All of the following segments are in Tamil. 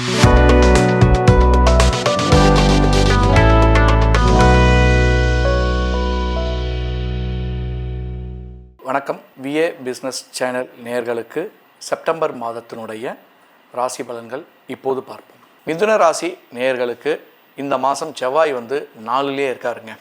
வணக்கம். விஏ பிஸ்னஸ் சேனல் நேயர்களுக்கு செப்டம்பர் மாதத்தினுடைய ராசி பலன்கள் இப்போது பார்ப்போம். மிதுன ராசி நேயர்களுக்கு இந்த மாதம் செவ்வாய் வந்து நாலுலேயே இருக்காருங்க.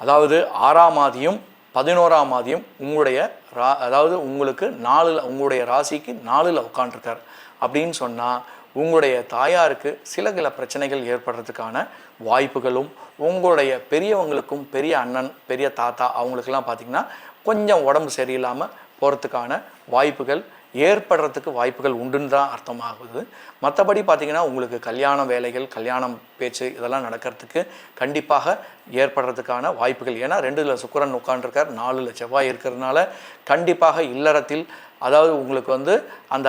அதாவது ஆறாம் மாதியும் பதினோராம் மாதியும் உங்களுடைய ரா அதாவது உங்களுக்கு நாலில் உங்களுடைய ராசிக்கு நாலில் உட்காண்ட்ருக்கார் அப்படின்னு சொன்னால் உங்களுடைய தாயாருக்கு சில சில பிரச்சனைகள் ஏற்படுறதுக்கான வாய்ப்புகளும் உங்களுடைய பெரியவங்களுக்கும் பெரிய அண்ணன் பெரிய தாத்தா அவங்களுக்கெல்லாம் பார்த்திங்கன்னா கொஞ்சம் உடம்பு சரியில்லாமல் போகிறதுக்கான வாய்ப்புகள் ஏற்படுறதுக்கு வாய்ப்புகள் உண்டுன்னு தான் அர்த்தமாகுது. மற்றபடி பார்த்திங்கன்னா உங்களுக்கு கல்யாண வேலைகள் கல்யாணம் பேச்சு இதெல்லாம் நடக்கிறதுக்கு கண்டிப்பாக ஏற்படுறதுக்கான வாய்ப்புகள். ஏன்னா ரெண்டில் சுக்கரன் உட்காண்டிருக்கார் நாலில் செவ்வாய் இருக்கிறதுனால கண்டிப்பாக இல்லறத்தில் அதாவது உங்களுக்கு வந்து அந்த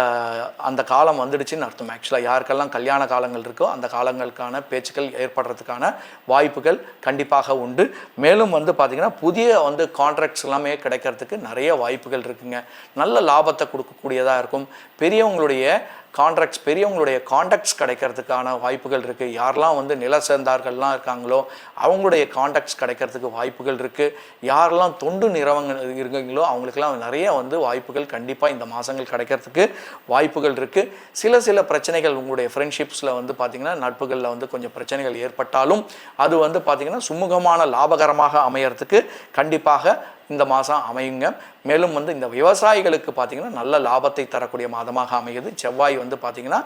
அந்த காலம் வந்துடுச்சுன்னு அர்த்தம். ஆக்சுவலாக யாருக்கெல்லாம் கல்யாண காலங்கள் இருக்கோ அந்த காலங்களுக்கான பேச்சுக்கள் ஏற்படுறதுக்கான வாய்ப்புகள் கண்டிப்பாக உண்டு. மேலும் வந்து பார்த்திங்கன்னா புதிய வந்து கான்ட்ராக்ட்ஸ் எல்லாமே கிடைக்கிறதுக்கு நிறைய வாய்ப்புகள் இருக்குங்க. நல்ல லாபத்தை கொடுக்கக்கூடியதாக இருக்கும். பெரியவங்களுடைய கான்ட்ராக்ட்ஸ் பெரியவங்களுடைய கான்டாக்ட்ஸ் கிடைக்கிறதுக்கான வாய்ப்புகள் இருக்குது யாரெல்லாம் வந்து நில சேர்ந்தார்கள்லாம் இருக்காங்களோ அவங்களுடைய கான்டாக்ட்ஸ் கிடைக்கிறதுக்கு வாய்ப்புகள் இருக்குது யாரெல்லாம் தொண்டு நிறவங்க இருக்கீங்களோ அவங்களுக்கெல்லாம் நிறைய வந்து வாய்ப்புகள் கண்டிப்பாக இந்த மாதங்கள் கிடைக்கிறதுக்கு வாய்ப்புகள் இருக்குது சில சில பிரச்சனைகள் உங்களுடைய ஃப்ரெண்ட்ஷிப்ஸில் வந்து பார்த்திங்கன்னா நட்புகளில் வந்து கொஞ்சம் பிரச்சனைகள் ஏற்பட்டாலும் அது வந்து பார்த்திங்கன்னா சுமூகமான லாபகரமாக அமையறதுக்கு கண்டிப்பாக இந்த மாதம் அமையுங்க. மேலும் வந்து இந்த விவசாயிகளுக்கு பார்த்திங்கன்னா நல்ல லாபத்தை தரக்கூடிய மாதமாக அமையுது. செவ்வாய் வந்து பார்த்திங்கன்னா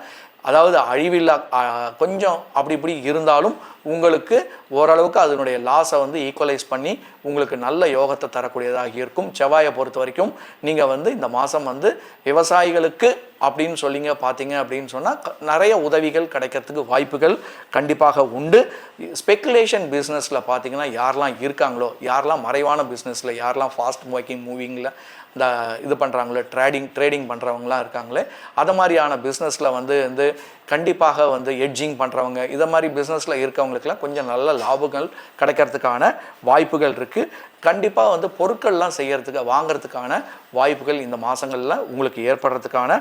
அதாவது அழிவில்லா கொஞ்சம் அப்படி இப்படி இருந்தாலும் உங்களுக்கு ஓரளவுக்கு அதனுடைய லாஸை வந்து ஈக்குவலைஸ் பண்ணி உங்களுக்கு நல்ல யோகத்தை தரக்கூடியதாக இருக்கும். செவ்வாயை பொறுத்த வரைக்கும் நீங்கள் வந்து இந்த மாதம் வந்து விவசாயிகளுக்கு அப்படின்னு சொல்லிங்க பார்த்தீங்க அப்படின்னு சொன்னால் நிறைய உதவிகள் கிடைக்கிறதுக்கு வாய்ப்புகள் கண்டிப்பாக உண்டு. ஸ்பெக்குலேஷன் பிஸ்னஸில் பார்த்தீங்கன்னா யாரெல்லாம் இருக்காங்களோ யாரெல்லாம் மறைவான பிஸ்னஸில் யாரெல்லாம் ஃபாஸ்ட் ஒர்க்கிங் மூவிங்கில் இந்த இது பண்ணுறாங்களே ட்ரேடிங் ட்ரேடிங் பண்ணுறவங்களாம் இருக்காங்களே அதை மாதிரியான பிஸ்னஸில் வந்து வந்து கண்டிப்பாக வந்து எட்ஜிங் பண்ணுறவங்க இதை மாதிரி பிஸ்னஸில் இருக்கவங்களுக்கெல்லாம் கொஞ்சம் நல்ல லாபங்கள் கிடைக்கிறதுக்கான வாய்ப்புகள் இருக்குது கண்டிப்பாக வந்து பொருட்கள்லாம் செய்கிறதுக்கு வாங்குறதுக்கான வாய்ப்புகள் இந்த மாதங்களில் உங்களுக்கு ஏற்படுறதுக்கான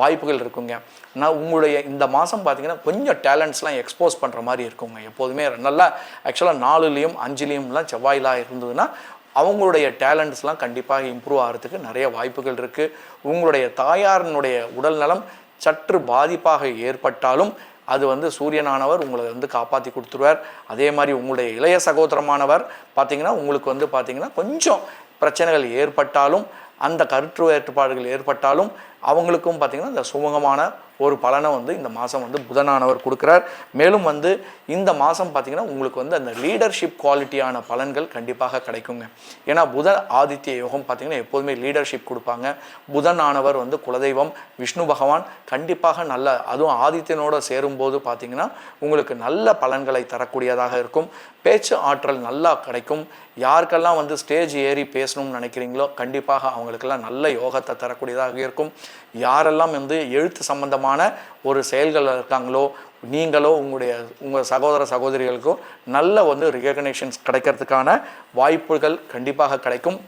வாய்ப்புகள் இருக்குங்க. நான் உங்களுடைய இந்த மாதம் பார்த்தீங்கன்னா கொஞ்சம் டேலண்ட்ஸ்லாம் எக்ஸ்போஸ் பண்ணுற மாதிரி இருக்குங்க எப்போதுமே. நல்லா ஆக்சுவலாக நாலுலேயும் அஞ்சுலேயும்லாம் செவ்வாயிலாக இருந்ததுன்னா அவங்களுடைய டேலண்ட்ஸ்லாம் கண்டிப்பாக இம்ப்ரூவ் ஆகிறதுக்கு நிறைய வாய்ப்புகள் இருக்குது உங்களுடைய தாயாரினுடைய உடல் நலம் சற்று பாதிப்பாக ஏற்பட்டாலும் அது வந்து சூரியனானவர் உங்களை வந்து காப்பாற்றி கொடுத்துருவார். அதே மாதிரி உங்களுடைய இளைய சகோதரமானவர் பார்த்தீங்கன்னா உங்களுக்கு வந்து பார்த்திங்கன்னா கொஞ்சம் பிரச்சனைகள் ஏற்பட்டாலும் அந்த கருத்து வேறுபாடுகள் ஏற்பட்டாலும் அவங்களுக்கும் பார்த்திங்கன்னா இந்த சுமூகமான ஒரு பலனை வந்து இந்த மாதம் வந்து புதனானவர் கொடுக்குறார். மேலும் வந்து இந்த மாதம் பார்த்தீங்கன்னா உங்களுக்கு வந்து அந்த லீடர்ஷிப் குவாலிட்டியான பலன்கள் கண்டிப்பாக கிடைக்குங்க. ஏன்னா புதன் ஆதித்ய யோகம் பார்த்தீங்கன்னா எப்போதுமே லீடர்ஷிப் கொடுப்பாங்க. புதனானவர் வந்து குலதெய்வம் விஷ்ணு பகவான் கண்டிப்பாக நல்ல அதுவும் ஆதித்யனோடு சேரும்போது பார்த்திங்கன்னா உங்களுக்கு நல்ல பலன்களை தரக்கூடியதாக இருக்கும். பேச்சு ஆற்றல் நல்லா கிடைக்கும். யாருக்கெல்லாம் வந்து ஸ்டேஜ் ஏறி பேசணும்னு நினைக்கிறீங்களோ கண்டிப்பாக அவங்களுக்கெல்லாம் நல்ல யோகத்தை தரக்கூடியதாக இருக்கும். யாரெல்லாம் வந்து எழுத்து சம்பந்தமான ஒரு செயல்கள் இருக்காங்களோ நீங்களோ உங்களுடைய உங்கள் சகோதர சகோதரிகளுக்கோ நல்ல வந்து ரிகக்னேஷன்ஸ் கிடைக்கிறதுக்கான வாய்ப்புகள் கண்டிப்பாக கிடைக்கும்.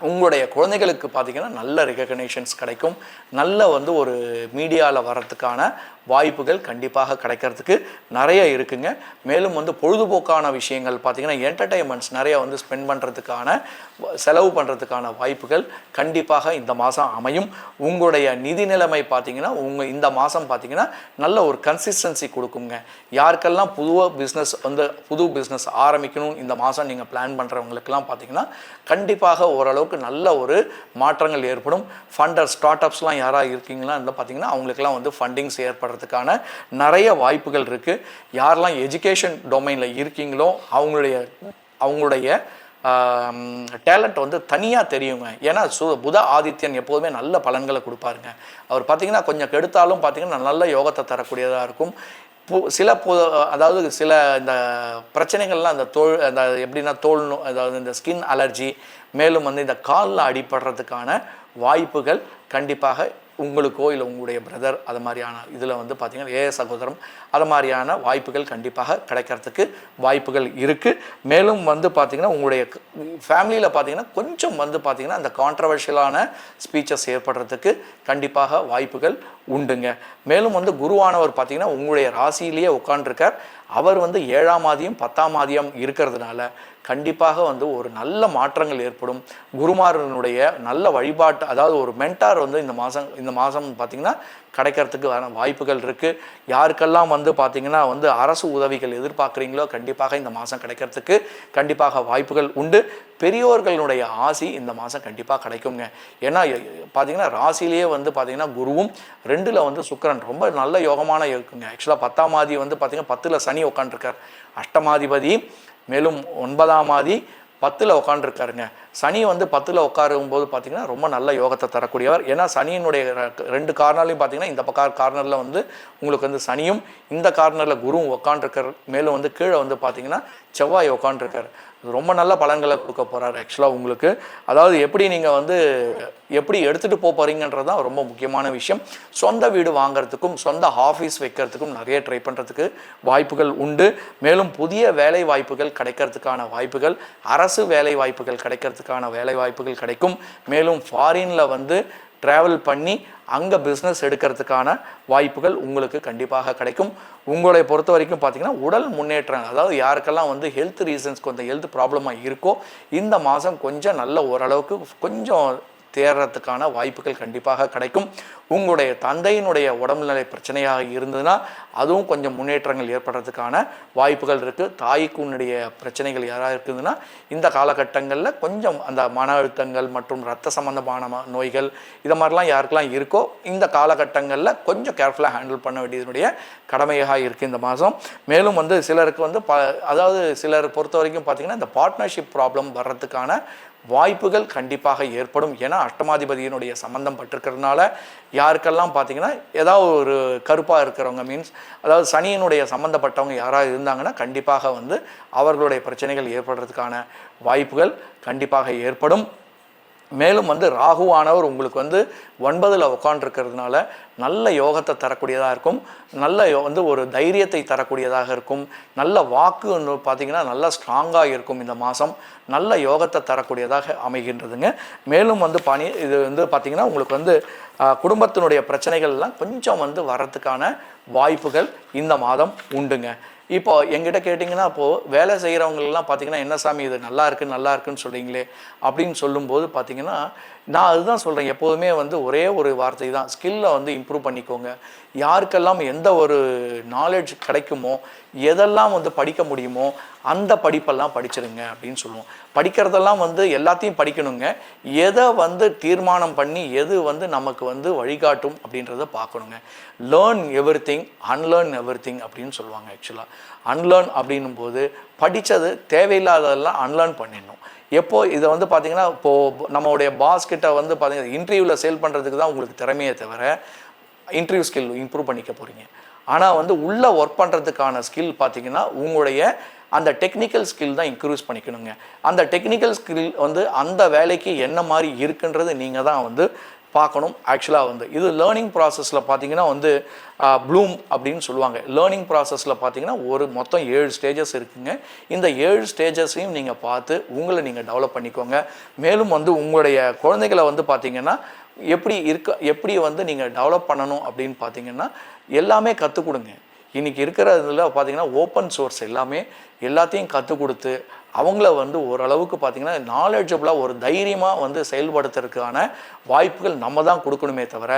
உங்களுடைய குழந்தைகளுக்கு பார்த்தீங்கன்னா நல்ல ரெகக்னேஷன்ஸ் கிடைக்கும். நல்ல வந்து ஒரு மீடியாவில் வர்றதுக்கான வாய்ப்புகள் கண்டிப்பாக கிடைக்கிறதுக்கு நிறைய இருக்குங்க. மேலும் வந்து பொழுதுபோக்கான விஷயங்கள் பார்த்தீங்கன்னா என்டர்டைன்மெண்ட்ஸ் நிறைய வந்து ஸ்பெண்ட் பண்ணுறதுக்கான செலவு பண்ணுறதுக்கான வாய்ப்புகள் கண்டிப்பாக இந்த மாதம் அமையும். உங்களுடைய நிதி நிலைமை பார்த்தீங்கன்னா உங்கள் இந்த மாதம் பார்த்தீங்கன்னா நல்ல ஒரு கன்சிஸ்டன்சி கொடுக்குங்க. யாருக்கெல்லாம் புதுவாக பிஸ்னஸ் வந்து புது பிஸ்னஸ் ஆரம்பிக்கணும் இந்த மாதம் நீங்கள் பிளான் பண்ணுறவங்களுக்கெல்லாம் பார்த்தீங்கன்னா கண்டிப்பாக ஓரளவுக்கு நல்ல ஒரு மாற்றங்கள் ஏற்படும். ஃபண்டர் ஸ்டார்ட் அப்ஸ்லாம் யாராக இருக்கீங்களா? இருந்தால் பார்த்தீங்கன்னா அவங்களுக்கெல்லாம் வந்து ஃபண்டிங்ஸ் ஆடுறதுக்கான நிறைய வாய்ப்புகள் இருக்குது யாரெல்லாம் எஜுகேஷன் டொமைனில் இருக்கீங்களோ அவங்களுடைய அவங்களுடைய டேலண்ட் வந்து தனியாக தெரியுங்க. ஏன்னா சு புத ஆதித்யன் எப்போதுமே நல்ல பலன்களை கொடுப்பாருங்க. அவர் பார்த்தீங்கன்னா கொஞ்சம் கெடுத்தாலும் பார்த்தீங்கன்னா நல்ல யோகத்தை தரக்கூடியதாக இருக்கும். பு சில பொ அதாவது சில இந்த பிரச்சனைகள்லாம் அந்த தோல் அந்த எப்படின்னா தோல் அதாவது இந்த ஸ்கின் அலர்ஜி மேலும் வந்து இந்த காலில் அடிபடுறதுக்கான வாய்ப்புகள் கண்டிப்பாக உங்களுக்கோ இல்லை உங்களுடைய பிரதர் அது மாதிரியான இதில் வந்து பார்த்தீங்கன்னா ஏ சகோதரம் அது மாதிரியான வாய்ப்புகள் கண்டிப்பாக கிடைக்கிறதுக்கு வாய்ப்புகள் இருக்குது மேலும் வந்து பார்த்தீங்கன்னா உங்களுடைய ஃபேமிலியில் பார்த்தீங்கன்னா கொஞ்சம் வந்து பார்த்திங்கன்னா அந்த கான்ட்ரவர்ஷியலான ஸ்பீச்சஸ் ஏற்படுறதுக்கு கண்டிப்பாக வாய்ப்புகள் உண்டுங்க. மேலும் வந்து குருவானவர் பார்த்தீங்கன்னா உங்களுடைய ராசியிலேயே உட்காண்டிருக்கார் அவர் வந்து ஏழாம் ஆதியம் பத்தாம் ஆதியம் இருக்கிறதுனால கண்டிப்பாக வந்து ஒரு நல்ல மாற்றங்கள் ஏற்படும். குருமாரனுடைய நல்ல வழிபாட்டு அதாவது ஒரு மென்டார் வந்து இந்த மாதம் இந்த மாதம் பார்த்திங்கன்னா கிடைக்கிறதுக்கு வர வாய்ப்புகள் இருக்குது யாருக்கெல்லாம் வந்து பார்த்திங்கன்னா வந்து அரசு உதவிகள் எதிர்பார்க்குறீங்களோ கண்டிப்பாக இந்த மாதம் கிடைக்கிறதுக்கு கண்டிப்பாக வாய்ப்புகள் உண்டு. பெரியோர்களுடைய ஆசி இந்த மாதம் கண்டிப்பாக கிடைக்குங்க. ஏன்னா பார்த்தீங்கன்னா ராசிலேயே வந்து பார்த்திங்கன்னா குருவும் ரெண்டில் வந்து சுக்கரன் ரொம்ப நல்ல யோகமான இருக்குங்க. ஆக்சுவலாக பத்தாம் ஆதி வந்து பார்த்திங்கன்னா பத்தில் சனி உட்காந்துருக்கார் அஷ்டமாதிபதி மேலும் ஒன்பதாம் ஆதி பத்தில் உட்காந்துருக்காருங்க சனி வந்து பத்தில் உட்காரும் போது பார்த்தீங்கன்னா ரொம்ப நல்ல யோகத்தை தரக்கூடியவர். ஏன்னா சனியினுடைய ரெண்டு கார்னர்லையும் பார்த்தீங்கன்னா இந்த பக்கம் கார்னரில் வந்து உங்களுக்கு வந்து சனியும் இந்த கார்னரில் குருவும் உட்காந்துருக்கார் மேலும் வந்து கீழே வந்து பார்த்தீங்கன்னா செவ்வாய் உட்காந்துருக்கார் ரொம்ப நல்ல பலன்களை கொடுக்க போகிறார் ஆக்சுவலாக உங்களுக்கு. அதாவது எப்படி நீங்கள் வந்து எப்படி எடுத்துகிட்டு போக போகிறீங்கன்றது தான் ரொம்ப முக்கியமான விஷயம். சொந்த வீடு வாங்குறதுக்கும் சொந்த ஆஃபீஸ் வைக்கிறதுக்கும் நிறைய ட்ரை பண்ணுறதுக்கு வாய்ப்புகள் உண்டு. மேலும் புதிய வேலை வாய்ப்புகள் கிடைக்கிறதுக்கான வாய்ப்புகள் அரசு வேலை வாய்ப்புகள் கிடைக்கிறதுக்கு வேலை வாய்ப்புகள் கிடைக்கும். மேலும் ஃபாரினில் வந்து ட்ராவல் பண்ணி அங்கே பிஸ்னஸ் எடுக்கிறதுக்கான வாய்ப்புகள் உங்களுக்கு கண்டிப்பாக கிடைக்கும். உங்களை பொறுத்த வரைக்கும் பார்த்தீங்கன்னா உடல் முன்னேற்றம் அதாவது யாருக்கெல்லாம் வந்து ஹெல்த் ரீசன்ஸ் கொஞ்சம் ஹெல்த் ப்ராப்ளமாக இருக்கோ இந்த மாதம் கொஞ்சம் நல்ல ஓரளவுக்கு கொஞ்சம் தேர்றதுக்கான வாய்ப்புகள் கண்டிப்பாக கிடைக்கும். உங்களுடைய தந்தையினுடைய உடல்நிலை பிரச்சனையாக இருந்ததுன்னா அதுவும் கொஞ்சம் முன்னேற்றங்கள் ஏற்படுறதுக்கான வாய்ப்புகள் இருக்குது தாய்க்கு உன்னுடைய பிரச்சனைகள் யாராக இருக்குதுன்னா இந்த காலகட்டங்களில் கொஞ்சம் அந்த மன அழுத்தங்கள் மற்றும் ரத்த சம்பந்தமான ம- நோய்கள் இது மாதிரிலாம் யாருக்கெல்லாம் இருக்கோ இந்த காலகட்டங்களில் கொஞ்சம் கேர்ஃபுல்லாக ஹேண்டில் பண்ண வேண்டியதனுடைய கடமையாக இருக்குது இந்த மாதம். மேலும் வந்து சிலருக்கு வந்து ப அதாவது சிலர் பொறுத்த வரைக்கும் பார்த்திங்கன்னா இந்த பார்ட்னர்ஷிப் ப்ராப்ளம் வர்றதுக்கான வாய்ப்புகள் கண்டிப்பாக ஏற்படும். ஏன்னா அஷ்டமாதிபதியினுடைய சம்பந்தம் பட்டிருக்கிறதுனால யாருக்கெல்லாம் பார்த்தீங்கன்னா ஏதாவது ஒரு கருப்பாக இருக்கிறவங்க மீன்ஸ் அதாவது சனியினுடைய சம்மந்தப்பட்டவங்க யாராவது இருந்தாங்கன்னா கண்டிப்பாக வந்து அவர்களுடைய பிரச்சனைகள் ஏற்படுறதுக்கான வாய்ப்புகள் கண்டிப்பாக ஏற்படும். மேலும் வந்து ராகுவானவர் உங்களுக்கு வந்து ஒன்பதில் உட்காண்டிருக்கிறதுனால நல்ல யோகத்தை தரக்கூடியதாக இருக்கும். நல்ல யோ- வந்து ஒரு தைரியத்தை தரக்கூடியதாக இருக்கும். நல்ல வாக்கு பார்த்திங்கன்னா பார்த்தீங்கன்னா நல்லா ஸ்ட்ராங்காக இருக்கும் இந்த மாதம் நல்ல யோகத்தை தரக்கூடியதாக அமைகின்றதுங்க. மேலும் வந்து பணி இது வந்து பார்த்திங்கன்னா உங்களுக்கு வந்து குடும்பத்தினுடைய பிரச்சனைகள்லாம் கொஞ்சம் வந்து வர்றதுக்கான வாய்ப்புகள் இந்த மாதம் உண்டுங்க. இப்போ எங்கிட்ட கேட்டிங்கன்னா இப்போது வேலை செய்கிறவங்களெல்லாம் பார்த்தீங்கன்னா என்ன சாமி இது? நல்லா இருக்கு நல்லா இருக்குன்னு சொல்கிறீங்களே அப்படின்னு சொல்லும்போது பார்த்தீங்கன்னா நான் அதுதான் சொல்கிறேன் எப்போதுமே வந்து ஒரே ஒரு வார்த்தை தான். ஸ்கில்லை வந்து இம்ப்ரூவ் பண்ணிக்கோங்க. யாருக்கெல்லாம் எந்த ஒரு நாலேஜ் கிடைக்குமோ எதெல்லாம் வந்து படிக்க முடியுமோ அந்த படிப்பெல்லாம் படிச்சிருங்க அப்படின்னு சொல்லுவோம். படிக்கிறதெல்லாம் வந்து எல்லாத்தையும் படிக்கணுங்க. எதை வந்து தீர்மானம் பண்ணி எது வந்து நமக்கு வந்து வழிகாட்டும் அப்படின்றத பார்க்கணுங்க. Learn everything unlearn everything அப்படின்னு சொல்லுவாங்க ஆக்சுவலாக அன்லேர்ன் அப்படின்னும் போது படித்தது தேவையில்லாததெல்லாம் அன்லேர்ன் பண்ணிடணும். எப்போ இதை வந்து பார்த்தீங்கன்னா இப்போது நம்மளுடைய பாஸ்கிட்ட வந்து பார்த்தீங்கன்னா இன்டர்வியூவில் சேல் பண்ணுறதுக்கு தான் உங்களுக்கு திறமையை தவிர இன்டர்வியூ ஸ்கில் இம்ப்ரூவ் பண்ணிக்க போகிறீங்க ஆனால் வந்து உள்ளே ஒர்க் பண்ணுறதுக்கான ஸ்கில் பார்த்தீங்கன்னா உங்களுடைய அந்த டெக்னிக்கல் ஸ்கில் தான் இன்க்ரூஸ் பண்ணிக்கணுங்க. அந்த டெக்னிக்கல் ஸ்கில் வந்து அந்த வேலைக்கு என்ன மாதிரி இருக்குன்றது நீங்கள் தான் வந்து பார்க்கணும். ஆக்சுவலாக வந்து இது லேர்னிங் ப்ராசஸில் பார்த்தீங்கன்னா வந்து ப்ளூம் அப்படின்னு சொல்லுவாங்க. லேர்னிங் ப்ராசஸில் பார்த்தீங்கன்னா ஒரு மொத்தம் ஏழு ஸ்டேஜஸ் இருக்குங்க. இந்த ஏழு ஸ்டேஜஸையும் நீங்கள் பார்த்து உங்களை நீங்கள் டெவலப் பண்ணிக்கோங்க. மேலும் வந்து உங்களுடைய குழந்தைகளை வந்து பார்த்தீங்கன்னா எப்படி இருக்க எப்படி வந்து நீங்கள் டெவலப் பண்ணணும் அப்படின்னு பார்த்தீங்கன்னா எல்லாமே கற்றுக் கொடுங்க. இன்றைக்கி இருக்கிற இதில் பார்த்தீங்கன்னா ஓப்பன் சோர்ஸ் எல்லாமே எல்லாத்தையும் கற்றுக் கொடுத்து அவங்கள வந்து ஓரளவுக்கு பார்த்தீங்கன்னா நாலேஜபிளாக ஒரு தைரியமாக வந்து செயல்படுத்துறதுக்கான வாய்ப்புகள் நம்ம தான் கொடுக்கணுமே தவிர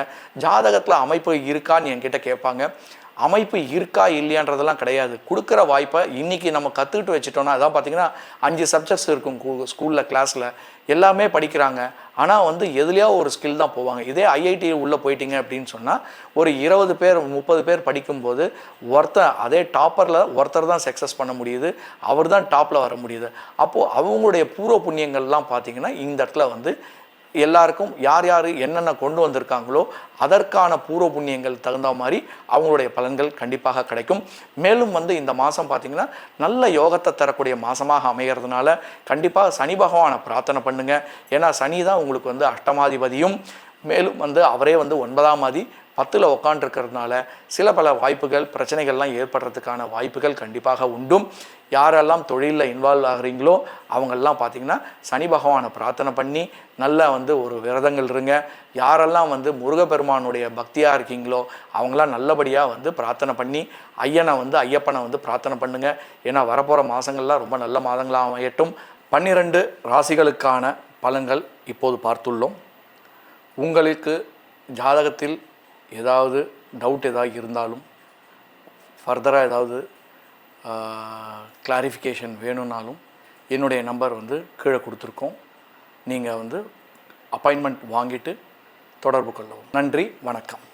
ஜாதகத்தில் அமைப்பு இருக்கான்னு என்கிட்ட கேட்பாங்க. அமைப்பு இருக்கா இல்லையான்றதெல்லாம் கிடையாது. கொடுக்குற வாய்ப்பை இன்றைக்கி நம்ம கற்றுக்கிட்டு வச்சுட்டோம்னா அதான் பார்த்தீங்கன்னா அஞ்சு சப்ஜெக்ட்ஸ் இருக்கும் ஸ்கூலில் கிளாஸில் எல்லாமே படிக்கிறாங்க. ஆனால் வந்து எதுலையோ ஒரு ஸ்கில் தான் போவாங்க. இதே ஐஐடி உள்ளே போயிட்டீங்க அப்படின்னு சொன்னால் ஒரு இருபது பேர் முப்பது பேர் படிக்கும்போது ஒருத்தர் அதே டாப்பரில் ஒருத்தர் தான் சக்ஸஸ் பண்ண முடியுது. அவர் தான் டாப்பில் வர முடியுது. அப்போது அவங்களுடைய பூர்வ புண்ணியங்கள்லாம் பார்த்தீங்கன்னா இந்த இடத்துல வந்து எல்லாருக்கும் யார் யார் என்னென்ன கொண்டு வந்திருக்காங்களோ அதற்கான பூர்வ புண்ணியங்கள் தகுந்த மாதிரி அவங்களுடைய பலன்கள் கண்டிப்பாக கிடைக்கும். மேலும் வந்து இந்த மாதம் பார்த்தீங்கன்னா நல்ல யோகத்தை தரக்கூடிய மாதமாக அமைகிறதுனால கண்டிப்பாக சனி பகவானை பிரார்த்தனை பண்ணுங்கள் ஏன்னா சனி தான் உங்களுக்கு வந்து அஷ்டமாதிபதியும். மேலும் வந்து அவரே வந்து ஒன்பதாம் மாதி பத்தில் உக்காண்டிருக்கிறதுனால சில பல வாய்ப்புகள் பிரச்சனைகள்லாம் ஏற்படுறதுக்கான வாய்ப்புகள் கண்டிப்பாக உண்டும். யாரெல்லாம் தொழிலில் இன்வால்வ் ஆகுறீங்களோ அவங்கெல்லாம் பார்த்தீங்கன்னா சனி பகவானை பிரார்த்தனை பண்ணி நல்லா வந்து ஒரு விரதங்கள் இருங்க. யாரெல்லாம் வந்து முருகப்பெருமானுடைய பக்தியாக இருக்கீங்களோ அவங்களாம் நல்லபடியாக வந்து பிரார்த்தனை பண்ணி ஐயனை வந்து ஐயப்பனை வந்து பிரார்த்தனை பண்ணுங்க. ஏன்னா வரப்போகிற மாதங்கள்லாம் ரொம்ப நல்ல மாதங்களாக அமையட்டும். பன்னிரண்டு ராசிகளுக்கான பலன்கள் இப்போது பார்த்துள்ளோம். உங்களுக்கு ஜாதகத்தில் ஏதாவது டவுட் ஏதாவது இருந்தாலும் ஃபர்தராக ஏதாவது கிளாரிஃபிகேஷன் வேணும்னாலும் என்னுடைய நம்பர் வந்து கீழே கொடுத்துருக்கோம். நீங்கள் வந்து அப்பாயின்மெண்ட் வாங்கிட்டு தொடர்பு கொள்ளவும். நன்றி வணக்கம்.